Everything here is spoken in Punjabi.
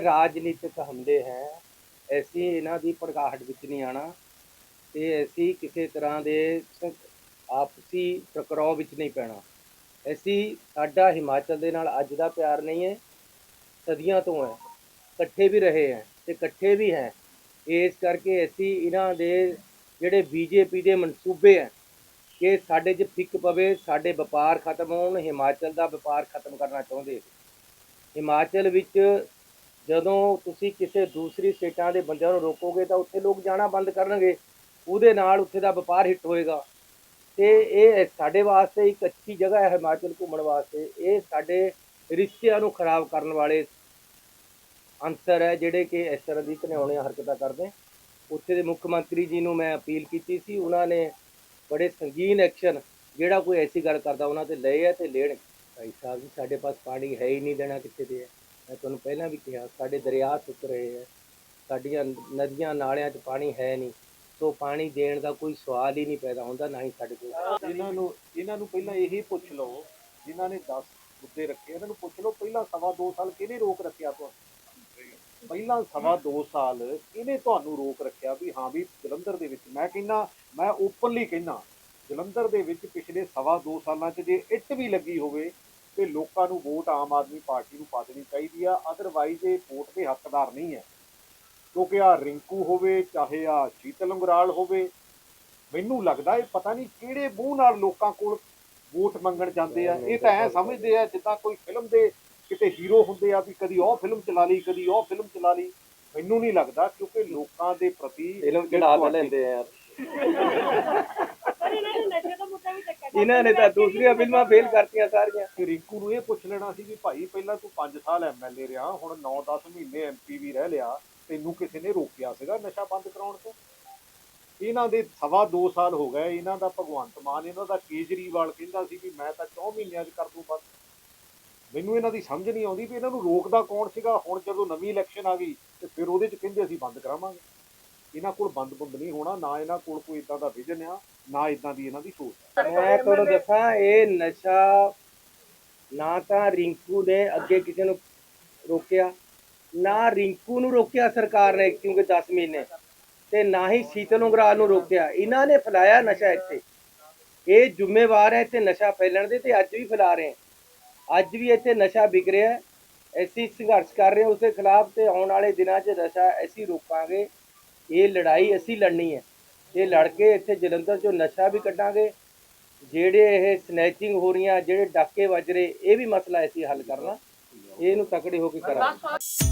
ਰਾਜਨੀਤਿਕ ਹਮਲੇ ਹੈ ਅਸੀਂ ਇਹਨਾਂ ਦੀ ਭੜਕਾਹਟ ਵਿੱਚ ਨਹੀਂ ਆਣਾ ਤੇ ਅਸੀਂ ਕਿਸੇ ਤਰ੍ਹਾਂ ਦੇ ਆਪਸੀ ਟਕਰਾਅ ਵਿੱਚ ਨਹੀਂ ਪੈਣਾ। ਅਸੀਂ ਸਾਡਾ ਹਿਮਾਚਲ ਦੇ ਨਾਲ ਅੱਜ ਦਾ ਪਿਆਰ ਨਹੀਂ ਹੈ, ਸਦੀਆਂ ਤੋਂ ਹੈ, ਇਕੱਠੇ ਵੀ ਰਹੇ ਹੈ ਤੇ ਇਕੱਠੇ ਵੀ ਹੈ। ਇਸ ਕਰਕੇ ਅਸੀਂ ਇਹਨਾਂ ਦੇ ਜਿਹੜੇ ਬੀਜੇਪੀ ਦੇ ਮਨਸੂਬੇ ਹੈ ਕਿ ਸਾਡੇ 'ਚ ਫਿੱਕ ਪਵੇ, ਸਾਡੇ ਵਪਾਰ ਖਤਮ ਹੋਣ, ਹਿਮਾਚਲ ਦਾ ਵਪਾਰ ਖਤਮ ਕਰਨਾ ਚਾਹੁੰਦੇ ਹਿਮਾਚਲ ਵਿੱਚ ਜਦੋਂ ਤੁਸੀਂ ਕਿਸੇ ਦੂਸਰੀ ਸਟੇਟਾਂ ਦੇ ਬੰਦਿਆਂ ਨੂੰ ਰੋਕੋਗੇ ਤਾਂ ਉੱਥੇ ਲੋਕ ਜਾਣਾ ਬੰਦ ਕਰਨਗੇ। ਉਹਦੇ ਨਾਲ ਉੱਥੇ ਦਾ ਵਪਾਰ ਹਿੱਟ ਹੋਏਗਾ। ਤੇ ਇਹ ਸਾਡੇ ਵਾਸਤੇ ਇੱਕ ਅੱਛੀ ਜਗ੍ਹਾ ਹੈ ਹਿਮਾਚਲ ਘੁੰਮਣ ਵਾਸਤੇ। ਇਹ ਸਾਡੇ ਰਿਸ਼ਤਿਆਂ ਨੂੰ ਖਰਾਬ ਕਰਨ ਵਾਲੇ ਅੰਸਰ ਹੈ, ਜਿਹੜੇ ਕਿ ਇਸ ਤਰ੍ਹਾਂ ਦੀ ਘਿਨਾਉਣੀਆਂ ਹਰਕਤਾਂ ਕਰਦੇ। ਉੱਥੇ ਦੇ ਮੁੱਖ ਮੰਤਰੀ ਜੀ ਨੂੰ ਮੈਂ ਅਪੀਲ ਕੀਤੀ ਸੀ। ਉਹਨਾਂ ਨੇ ਬੜੇ ਸੰਗੀਨ ਐਕਸ਼ਨ ਜਿਹੜਾ ਕੋਈ ਐਸੀ ਗੱਲ ਕਰਦਾ, ਉਹਨਾਂ ਤੇ ਲਏ ਹੈ ਤੇ ਲੈਣ। ਭਾਈ ਸਾਹਿਬ ਜੀ, ਸਾਡੇ ਪਾਸ ਪਾਣੀ ਹੈ ਹੀ ਨਹੀਂ ਦੇਣਾ ਕਿੱਥੇ 'ਤੇ ਹੈ? ਮੈਂ ਤੁਹਾਨੂੰ ਪਹਿਲਾਂ ਵੀ ਕਿਹਾ, ਸਾਡੇ ਦਰਿਆ ਸੁੱਕ ਰਹੇ ਹੈ। ਸਾਡੀਆਂ ਨਦੀਆਂ ਨਾਲਿਆਂ 'ਚ ਪਾਣੀ ਹੈ ਨਹੀਂ। ਸੋ ਪਾਣੀ ਦੇਣ ਦਾ ਕੋਈ ਸਵਾਲ ਹੀ ਨਹੀਂ ਪੈਦਾ ਹੁੰਦਾ, ਨਾ ਹੀ ਸਾਡੇ ਕੋਲ। ਇਹਨਾਂ ਨੂੰ ਇਹਨਾਂ ਨੂੰ ਪਹਿਲਾਂ ਇਹੀ ਪੁੱਛ ਲਓ, ਜਿਨ੍ਹਾਂ ਨੇ 10 ਮੁੱਦੇ ਰੱਖੇ, ਇਹਨਾਂ ਨੂੰ ਪੁੱਛ ਲਓ, ਪਹਿਲਾਂ ਸਵਾ 2 ਸਾਲ ਕਿਹਨੇ ਰੋਕ ਰੱਖਿਆ ਤੁਹਾਨੂੰ? ਪਹਿਲਾਂ ਸਵਾ 2 ਸਾਲ ਕਿਹਨੇ ਤੁਹਾਨੂੰ ਰੋਕ ਰੱਖਿਆ ਵੀ ਹਾਂ ਵੀ ਜਲੰਧਰ ਦੇ ਵਿੱਚ, ਮੈਂ ਕਹਿੰਦਾ, ਮੈਂ ਓਪਨਲੀ ਕਹਿੰਦਾ, ਜਲੰਧਰ ਦੇ ਵਿੱਚ ਪਿਛਲੇ ਸਵਾ 2 ਸਾਲਾਂ 'ਚ ਜੇ ਇੱਟ ਵੀ ਲੱਗੀ ਹੋਵੇ ਤੇ ਲੋਕਾਂ ਨੂੰ ਵੋਟ ਆਮ ਆਦਮੀ ਪਾਰਟੀ ਨੂੰ ਪਾ ਦੇਣੀ ਚਾਹੀਦੀ ਆ ਅਦਰਵਾਈਜ਼ ਇਹ ਵੋਟ ਦੇ ਹੱਕਦਾਰ ਨਹੀਂ ਹੈ। ਕਿਉਂਕਿ ਆ ਰਿੰਕੂ ਹੋਵੇ ਚਾਹੇ ਆ ਸ਼ੀਤਲ ਉਂਗਰਾਲ ਹੋਵੇ ਮੈਨੂੰ ਲੱਗਦਾ ਇਹ ਪਤਾ ਨਹੀਂ ਕਿਹੜੇ ਮੂੰਹ ਨਾਲ ਲੋਕਾਂ ਕੋਲ ਵੋਟ ਮੰਗਣ ਜਾਂਦੇ ਆ। ਇਹ ਤਾਂ ਐ ਸਮਝਦੇ ਆ ਜਿੱਦਾਂ ਕੋਈ ਫਿਲਮ ਦੇ ਕਿਤੇ ਹੀਰੋ ਹੁੰਦੇ ਆ ਵੀ ਕਦੀ ਉਹ ਫਿਲਮ ਚਲਾ ਲਈ ਕਦੀ ਉਹ ਫਿਲਮ ਚਲਾ ਲਈ। ਮੈਨੂੰ ਨਹੀਂ ਲੱਗਦਾ ਕਿਉਂਕਿ ਲੋਕਾਂ ਦੇ ਪ੍ਰਤੀ ਫਿਲਮ ਚੜਾ ਲੈਂਦੇ ਆ ਯਾਰ ਪਰ ਇਹਨਾਂ ਨੇ ਨਸ਼ੇ ਦਾ ਮੁੱਦਾ ਵੀ ਚੱਕਿਆ ਇਹਨਾਂ ਨੇ ਤਾਂ ਦੂਸਰੀਆਂ ਫਿਲਮਾਂ ਫੇਲ ਕਰਤੀਆਂ ਸਾਰੀਆਂ। ਰਿੰਕੂ ਨੂੰ ਇਹ ਪੁੱਛ ਲੈਣਾ ਸੀ ਵੀ ਭਾਈ, ਪਹਿਲਾਂ ਤੂੰ 5 ਸਾਲ ਐਮਐਲਏ ਰਿਹਾ, ਹੁਣ 9-10 ਮਹੀਨੇ ਐਮਪੀ ਵੀ ਰਹਿ ਲਿਆ, ਤੈਨੂੰ ਕਿਸੇ ਨੇ ਰੋਕਿਆ ਸੀਗਾ ਨਸ਼ਾ ਬੰਦ ਕਰਾਉਣ ਤੋਂ? ਇਹਨਾਂ ਦੇ ਸਵਾ 2 ਸਾਲ ਹੋ ਗਏ, ਇਹਨਾਂ ਦਾ ਭਗਵੰਤ ਮਾਨ, ਇਹਨਾਂ ਦਾ ਕੇਜਰੀਵਾਲ ਕਹਿੰਦਾ ਸੀ ਵੀ ਮੈਂ ਤਾਂ 4 ਮਹੀਨਿਆਂ 'ਚ ਕਰ ਦੂੰ ਬੰਦ। ਮੈਨੂੰ ਇਹਨਾਂ ਦੀ ਸਮਝ ਨਹੀਂ ਆਉਂਦੀ ਵੀ ਇਹਨਾਂ ਨੂੰ ਰੋਕਦਾ ਕੌਣ ਸੀਗਾ? ਹੁਣ ਜਦੋਂ ਨਵੀਂ ਇਲੈਕਸ਼ਨ ਆ ਗਈ, ਤੇ ਫਿਰ ਉਹਦੇ 'ਚ ਕਹਿੰਦੇ ਅਸੀਂ ਬੰਦ ਕਰਾਵਾਂਗੇ। ਇਹਨਾਂ ਕੋਲ ਬੰਦ ਬੰਦ ਨਹੀਂ ਹੋਣਾ ਨਾ ਇਹਨਾਂ ਕੋਲ ਕੋਈ ਇਦਾਂ ਦਾ ਵਿਜ਼ਨ ਆ ਨਾ ਇਦਾਂ ਦੀ ਇਹਨਾਂ ਦੀ ਸੋਚ। ਆ ਮੈਂ ਤੁਹਾਨੂੰ ਦੱਸਾਂ ਇਹ ਨਸ਼ਾ ਨਾ ਤਾਂ ਰਿੰਕੂ ਨੇ ਅੱਗੇ ਕਿਸੇ ਨੂੰ ਰੋਕਿਆ ਨਾ ਰਿੰਕੂ ਨੂੰ ਰੋਕਿਆ ਸਰਕਾਰ ਨੇ ਕਿਉਂਕਿ 10 ਮਹੀਨੇ। ਤੇ ਨਾ ਹੀ ਸ਼ੀਤਲ ਉਂਗਰਾਲ ਨੂੰ ਰੋਕਿਆ। ਇਹਨਾਂ ਨੇ ਫੈਲਾਇਆ ਨਸ਼ਾ ਇੱਥੇ। ਇਹ ਜ਼ਿੰਮੇਵਾਰ ਹੈ ਇੱਥੇ ਨਸ਼ਾ ਫੈਲਣ ਦੇ ਤੇ ਅੱਜ ਵੀ ਫੈਲਾ ਰਹੇ ਅੱਜ ਵੀ ਇੱਥੇ ਨਸ਼ਾ ਵਿਕ ਰਿਹਾ ਹੈ। ਅਸੀਂ ਸੰਘਰਸ਼ ਕਰ ਰਹੇ ਉਸ ਦੇ ਖਿਲਾਫ ਤੇ ਆਉਣ ਵਾਲੇ ਦਿਨਾਂ 'ਚ ਨਸ਼ਾ ਅਸੀਂ ਰੋਕਾਂਗੇ। ਇਹ ਲੜਾਈ ਅਸੀਂ ਲੜਨੀ ਹੈ। ਇਹ ਲੜ ਕੇ ਇੱਥੇ ਜਲੰਧਰ 'ਚੋਂ ਨਸ਼ਾ ਵੀ ਕੱਢਾਂਗੇ। ਜਿਹੜੇ ਇਹ ਸਨੈਚਿੰਗ ਹੋ ਰਹੀਆਂ, ਜਿਹੜੇ ਡਾਕੇ ਵੱਜ ਰਹੇ, ਇਹ ਵੀ ਮਸਲਾ ਅਸੀਂ ਹੱਲ ਕਰਨਾ। ਇਹਨੂੰ ਤਕੜੇ ਹੋ ਕੇ ਕਰਾਂਗੇ।